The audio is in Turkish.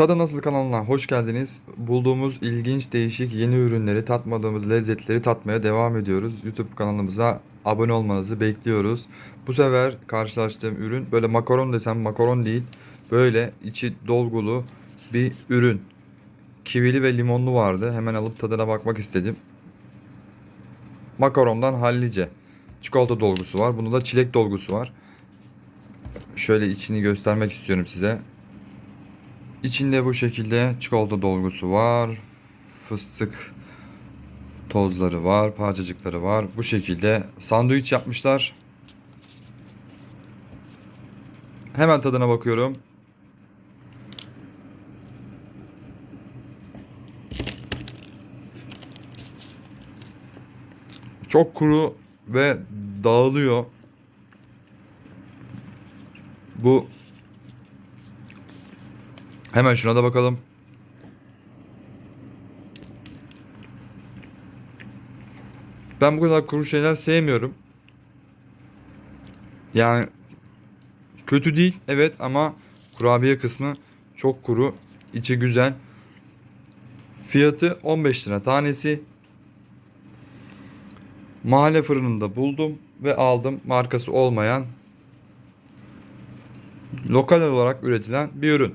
Tadı Nasıl kanalına hoş geldiniz. Bulduğumuz ilginç, değişik yeni ürünleri, tatmadığımız lezzetleri tatmaya devam ediyoruz. YouTube kanalımıza abone olmanızı bekliyoruz. Bu sefer karşılaştığım ürün böyle makaron desem makaron değil. Böyle içi dolgulu bir ürün. Kivili ve limonlu vardı. Hemen alıp tadına bakmak istedim. Makarondan hallice. Çikolata dolgusu var. Bunda da çilek dolgusu var. Şöyle içini göstermek istiyorum size. İçinde bu şekilde çikolata dolgusu var. Fıstık tozları var, parçacıkları var. Bu şekilde sandviç yapmışlar. Hemen tadına bakıyorum. Çok kuru ve dağılıyor. Bu Hemen şuna da bakalım. Ben bu kadar kuru şeyler sevmiyorum. Yani kötü değil evet ama kurabiye kısmı çok kuru. içi güzel. Fiyatı 15 lira tanesi. Mahalle fırınında buldum ve aldım. Markası olmayan lokal olarak üretilen bir ürün.